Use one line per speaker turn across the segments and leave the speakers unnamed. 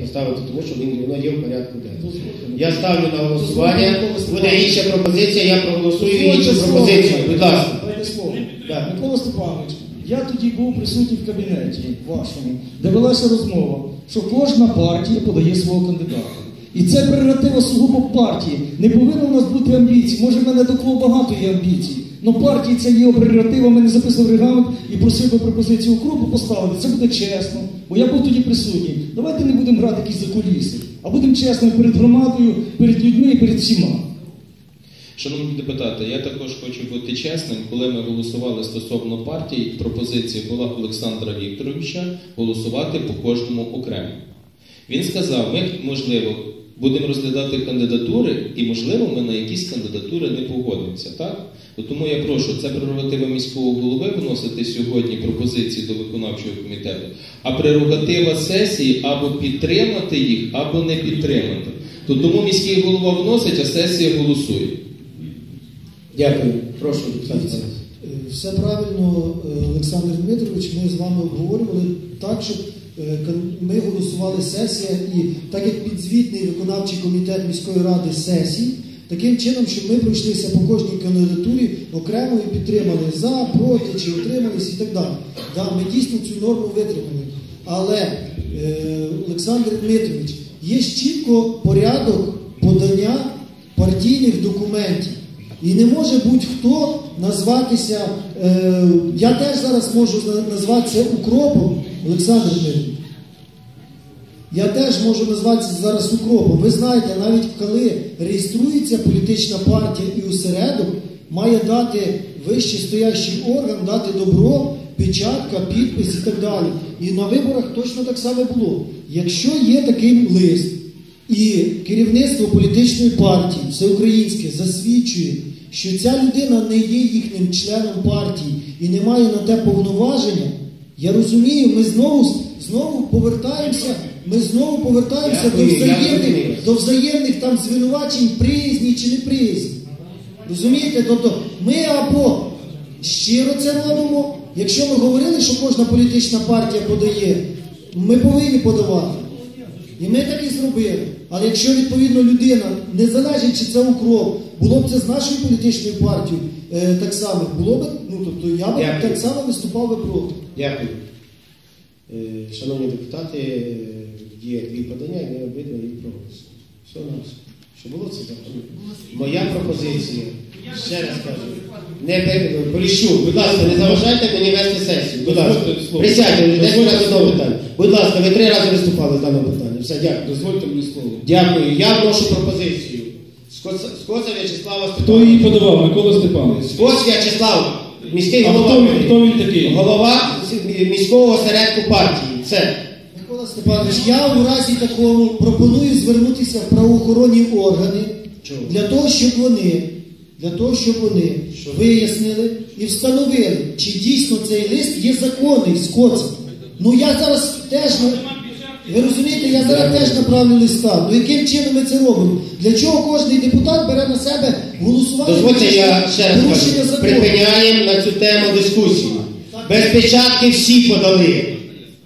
Поставити тому, що він воно є в порядку денному. Я ставлю на голосування. Буде інша пропозиція, я проголосую іншу пропозицію. Будь ласка. Так.
Микола Степанович, я тоді був присутній в кабінеті вашому, де велася розмова, що кожна партія подає свого кандидата. І це прерогатива сугубо партії. Не повинно в нас бути амбіцій. Може, в мене до кого багато є амбіцій. Ну партії це є прерогатива, ми не записував регламент і просив би пропозицію укропу поставити. Це буде чесно, бо я був тоді присутній. Давайте не будемо грати якісь закуліси, а будемо чесними перед громадою, перед людьми і перед всіма.
Шановні депутати, я також хочу бути чесним. Коли ми голосували стосовно партій, пропозиція була Олександра Вікторовича голосувати по кожному окремо. Він сказав, ми, можливо, будемо розглядати кандидатури, і, можливо, ми на якісь кандидатури не погодимося. Так? Тому я прошу, це прерогатива міського голови вносити сьогодні пропозиції до виконавчого комітету, а прерогатива сесії або підтримати їх, або не підтримати. То тому міський голова вносить, а сесія голосує.
Дякую. Прошу, депутат.
Е, Все правильно, е, Олександр Дмитрович, ми з вами обговорювали так, щоб ми голосували сесія і так як підзвітний виконавчий комітет міської ради сесій, таким чином, щоб ми пройшлися по кожній кандидатурі окремо і підтримали за, проти чи утримались і так далі. Да, ми дійсно цю норму витримали. Але, е, Олександр Дмитрович, є чітко порядок подання партійних документів. І не може будь-хто назватися, е, я теж зараз можу на- назватися укропом, Олександр Дмитрович. Я теж можу назватися зараз укропом. Ви знаєте, навіть коли реєструється політична партія і осередок, має дати вище стоящий орган, дати добро, печатка, підпис і так далі. І на виборах точно так само було. Якщо є такий лист, і керівництво політичної партії всеукраїнське засвідчує, що ця людина не є їхнім членом партії і не має на те повноваження. Я розумію, ми знову знову повертаємося. Ми знову повертаємося до взаємних, до взаємних там звинувачень, приязні чи не приязні. Розумієте? Тобто ми або щиро це робимо. Якщо ми говорили, що кожна політична партія подає, ми повинні подавати. І ми так і зробили. Але якщо відповідно людина, не залежить, чи це укроп, було б це з нашою політичною партією так само, було б, ну тобто я б
Дякую.
так само виступав би проти.
Дякую. Е, Шановні депутати, е, є дві подання, ми обидва їх проголосуємо. Все нас. Що було це закон? Моя пропозиція, ще раз кажу, не пер- Поліщук, будь ласка, не заважайте мені вести сесію. Будь ласка, присядьте, десь
Дозвольте
на одного питання. Будь ласка, ви три рази виступали з даного питання. Все, дякую.
Дозвольте мені слово.
Дякую. Я вношу пропозицію. Скоца В'ячеслава
Хто
Степановича.
її подавав? Микола Степанович.
Скоц В'ячеслав, міський
А
голова.
хто він, хто він такий?
Голова міського осередку партії. Це.
Микола Степанович, я у разі такому пропоную звернутися в правоохоронні органи
Чого?
для того, щоб вони, для того, щоб вони вияснили і встановили, чи дійсно цей лист є законний з коцем. Ну я зараз теж ну, ви розумієте, я зараз теж направлю листа. Ну яким чином ми це робимо? Для чого кожен депутат бере на себе голосування?
Дозвольте, я ще раз кажу, припиняємо на цю тему дискусію. Без печатки всі подали.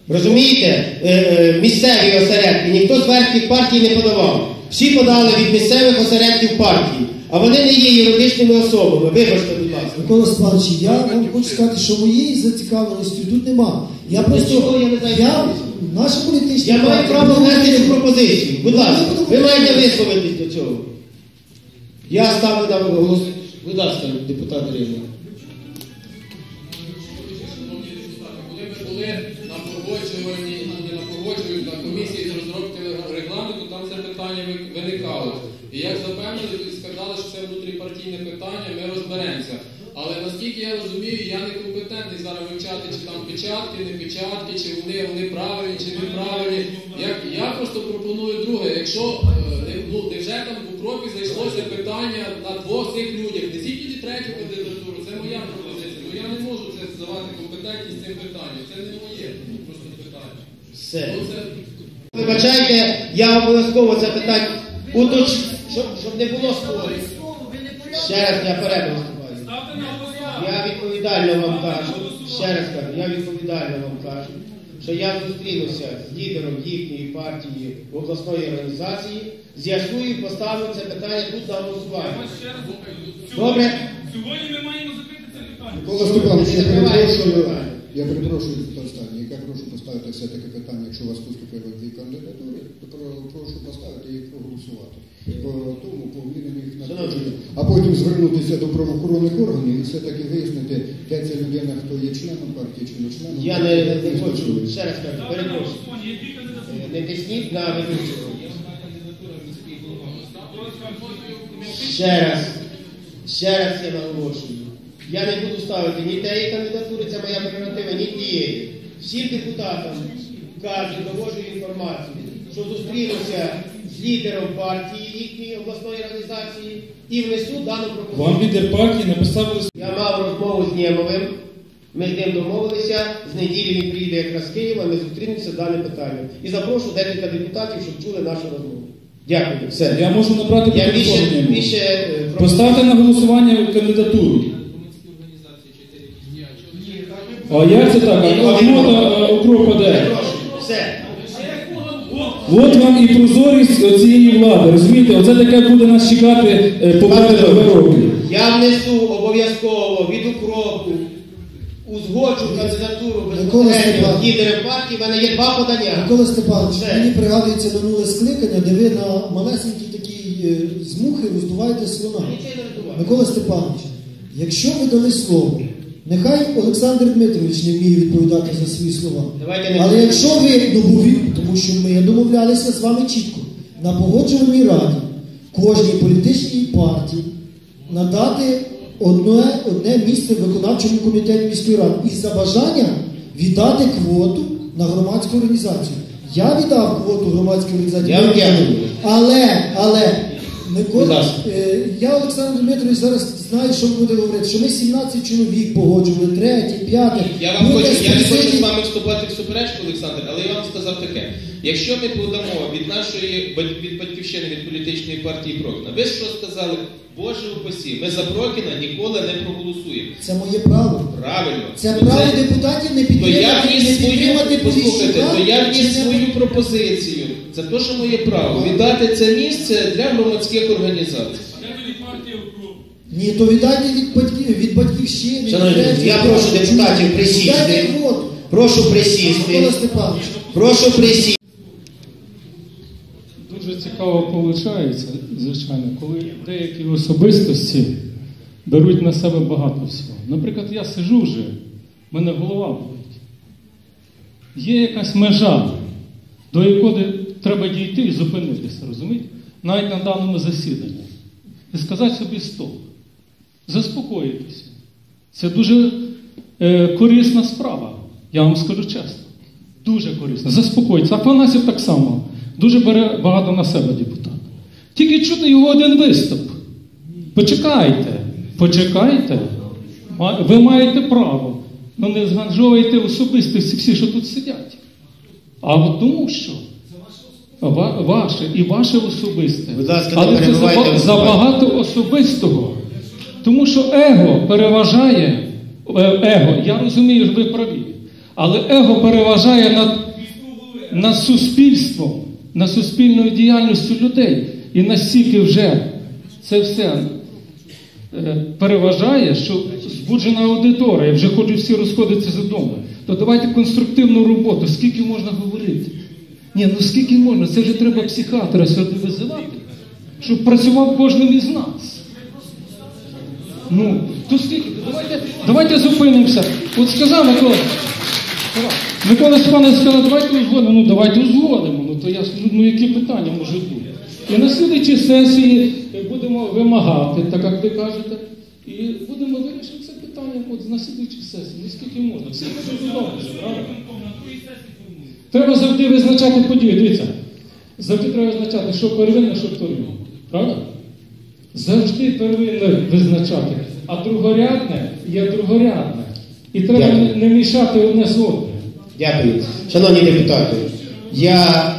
Розумієте? Е, е, Місцеві осередки, ніхто з верхніх партій не подавав. Всі подали від місцевих осередків партії, а вони не є юридичними особами. Вибачте, будь ласка.
Микола Степанович, я вам хочу сказати, що моєї зацікавленості тут нема. Я просто
я не знаю?
я,
Я маю право внести цю пропозицію. Будь ласка, ви маєте висловитись до цього. Я ставлю на голос. Будь ласка, депутат Рівна.
Коли ми були на погоджуванні, не на погоджуванні, на комісії з розробки регламенту, там це питання виникало. І як запевнили, то сказали, що це внутріпартійне питання, ми розберемося. Але наскільки я розумію, я не компетентний зараз вивчати, чи там печатки, не печатки, чи вони, вони правильні, чи неправильні. Як, я просто пропоную друге, якщо е, не- ну, невже там в Укропі зайшлося питання на двох цих людях, не тільки третю кандидатуру, це моя пропозиція. Ну я не можу це здавати компетентність цим питанням. Це не моє просто питання.
Все.
Ну, це...
Вибачайте, я обов'язково це питання уточ, щоб, щоб не було спорів. Ще раз я виступаю. Я відповідально вам кажу. Ще раз кажу, я відповідально вам кажу. що я зустрінуся з лідером їхньої партії в обласної організації, з'ясую і поставлю це питання тут на голосування. Добре?
Сьогодні ми маємо закрити це питання.
Микола Степанович, я перепрошую,
питання.
Я перепрошую останнє. Я прошу поставити все-таки питання, якщо у вас поступили дві кандидатури, то прошу поставити і проголосувати. По тому, по вміненню їх надходження. А потім звернутися до правоохоронних органів і все-таки вияснити, де ця людина, хто є членом партії чи не членом.
Я не, не хочу, ще раз кажу, перепрошую. Е, Не тисніть на ведучого. Ще раз, ще раз я наголошую. Я не буду ставити ні тієї кандидатури, це моя прерогатива, ні тієї. Всім депутатам кажу, довожу інформацію, що зустрінуся з лідером партії їхньої обласної організації і внесу дану пропозицію.
Вам лідер партії написав лист.
Я мав розмову з Нємовим. Ми з ним домовилися. З неділі він приїде якраз з Києва, ми зустрінемося дане питання. І запрошу декілька депутатів, щоб чули нашу розмову. Дякую. Все.
Я можу набрати
Я більше, більше е,
Поставте на голосування кандидатуру. А як це так? А квота е, укропа де?
Все.
От вам і прозорість цієї влади. Розумієте, оце таке буде нас чекати попереду в Європі.
Я внесу обов'язково від укропу, узгоджу кандидатуру безпосередньо з лідером партії, в мене є два подання.
Микола Степанович, мені пригадується минуле скликання, де ви на малесенькій такій е, з мухи роздуваєте слона. Микола Степанович, якщо ви дали слово, нехай Олександр Дмитрович не вміє відповідати за свої слова.
Давайте
Але якщо ви домові, тому що ми домовлялися з вами чітко, на погоджувальній раді кожній політичній партії надати одне, одне місце в виконавчому комітеті міської ради і за бажанням віддати квоту на громадську організацію. Я віддав квоту громадській організації.
Я.
Але, але, Микола, е, я Олександр Дмитрович зараз знаю, що буде говорити, що ми 17 чоловік погоджували, третій, п'ятий.
Я вам хочу, я не хочу з вами вступати в суперечку, Олександр, але я вам сказав таке. Якщо ми подамо від нашої від батьківщини, від політичної партії Прокіна, ви що сказали? Боже упасі, ми за Прокіна ніколи не проголосуємо.
Це моє право.
Правильно.
Це
Ну,
право депутатів не
То я
не підтримати
послухайте, то я вніс свою пропозицію. Це теж моє право. Віддати це місце для громадських організацій.
Де тоді партія укроп?
Ні, то віддайте від, батьків, від батьківщини.
Шановні
від
друзі, я прошу депутатів
Віддайте
присісти. Прошу присісти.
Микола Степанович.
Прошу присісти.
Дуже цікаво виходить, звичайно, коли деякі особистості беруть на себе багато всього. Наприклад, я сижу вже, в мене голова болить. Є якась межа, до якої треба дійти і зупинитися, розумієте? Навіть на даному засіданні. І сказати собі стоп. Заспокоїтися. Це дуже е, корисна справа, я вам скажу чесно. Дуже корисно. Заспокоїться. Афанасів так само. Дуже бере багато на себе депутат. Тільки чути його один виступ. Почекайте, почекайте. Ви маєте право. Ну не зганжовуйте особистості всі, що тут сидять. А от тому що? Ва- Ваше і ваше особисте.
Будь ласка,
Але це
виступати.
забагато особистого. Тому що его переважає, е, его, я розумію, що ви праві, але его переважає над, над суспільством, над суспільною діяльністю людей. І настільки вже це все е, переважає, що збуджена аудиторія, вже хочуть всі розходитися з дому. То давайте конструктивну роботу, скільки можна говорити? Ні, ну скільки можна? Це вже треба психіатра сюди визивати, щоб працював кожен із нас. Ну, то скільки? Давайте, давайте зупинимося. От сказав Микола. Микола Степанович сказав, давайте узгодимо. Ну давайте узгодимо. Ну то я ну, ну які питання можуть бути? І на слідчій сесії будемо вимагати, так як ви кажете, і будемо вирішити це питання от на слідчій сесії. Ну скільки можна? Всі додому. Треба завжди визначати події. Дивіться, завжди треба визначати, що первинне, що вторинне. Правда? Завжди первинно визначати, а другорядне є другорядне. І треба
Дякую.
не, не мішати одне з одним.
Дякую. Шановні депутати, я